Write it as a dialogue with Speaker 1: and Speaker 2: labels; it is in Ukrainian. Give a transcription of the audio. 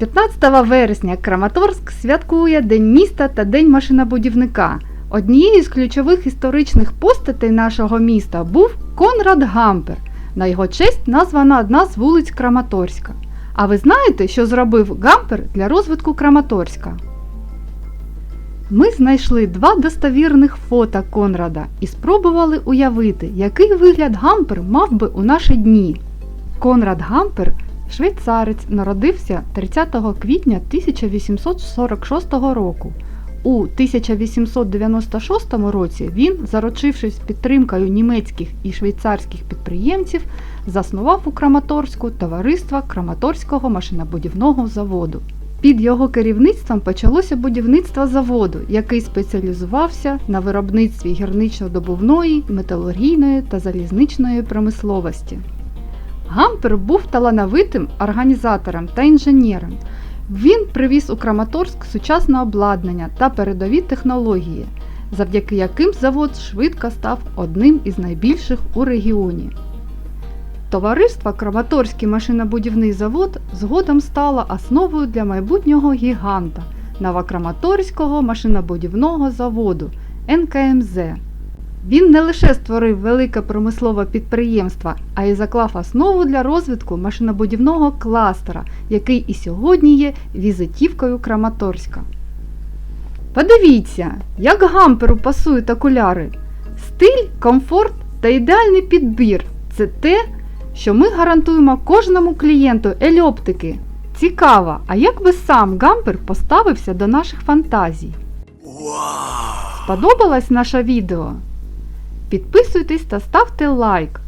Speaker 1: 15 вересня Краматорськ святкує День міста та День машинобудівника. Однією з ключових історичних постатей нашого міста був Конрад Гампер. На його честь названа одна з вулиць Краматорська. А ви знаєте, що зробив Гампер для розвитку Краматорська? Ми знайшли два достовірних фото Конрада і спробували уявити, який вигляд Гампер мав би у наші дні. Конрад Гампер швейцарець народився 30 квітня 1846 року. У 1896 році він, заручившись підтримкою німецьких і швейцарських підприємців, заснував у Краматорську товариство Краматорського машинобудівного заводу. Під його керівництвом почалося будівництво заводу, який спеціалізувався на виробництві гірничо-добувної, металургійної та залізничної промисловості. Гампер був талановитим організатором та інженером. Він привіз у Краматорськ сучасне обладнання та передові технології, завдяки яким завод швидко став одним із найбільших у регіоні. Товариство Краматорський машинобудівний завод згодом стало основою для майбутнього гіганта Новокраматорського машинобудівного заводу НКМЗ. Він не лише створив велике промислове підприємство, а й заклав основу для розвитку машинобудівного кластера, який і сьогодні є візитівкою Краматорська. Подивіться, як гамперу пасують окуляри. Стиль, комфорт та ідеальний підбір це те, що ми гарантуємо кожному клієнту Ельоптики. Цікаво, а як би сам гампер поставився до наших фантазій? Сподобалось наше відео? Підписуйтесь та ставте лайк.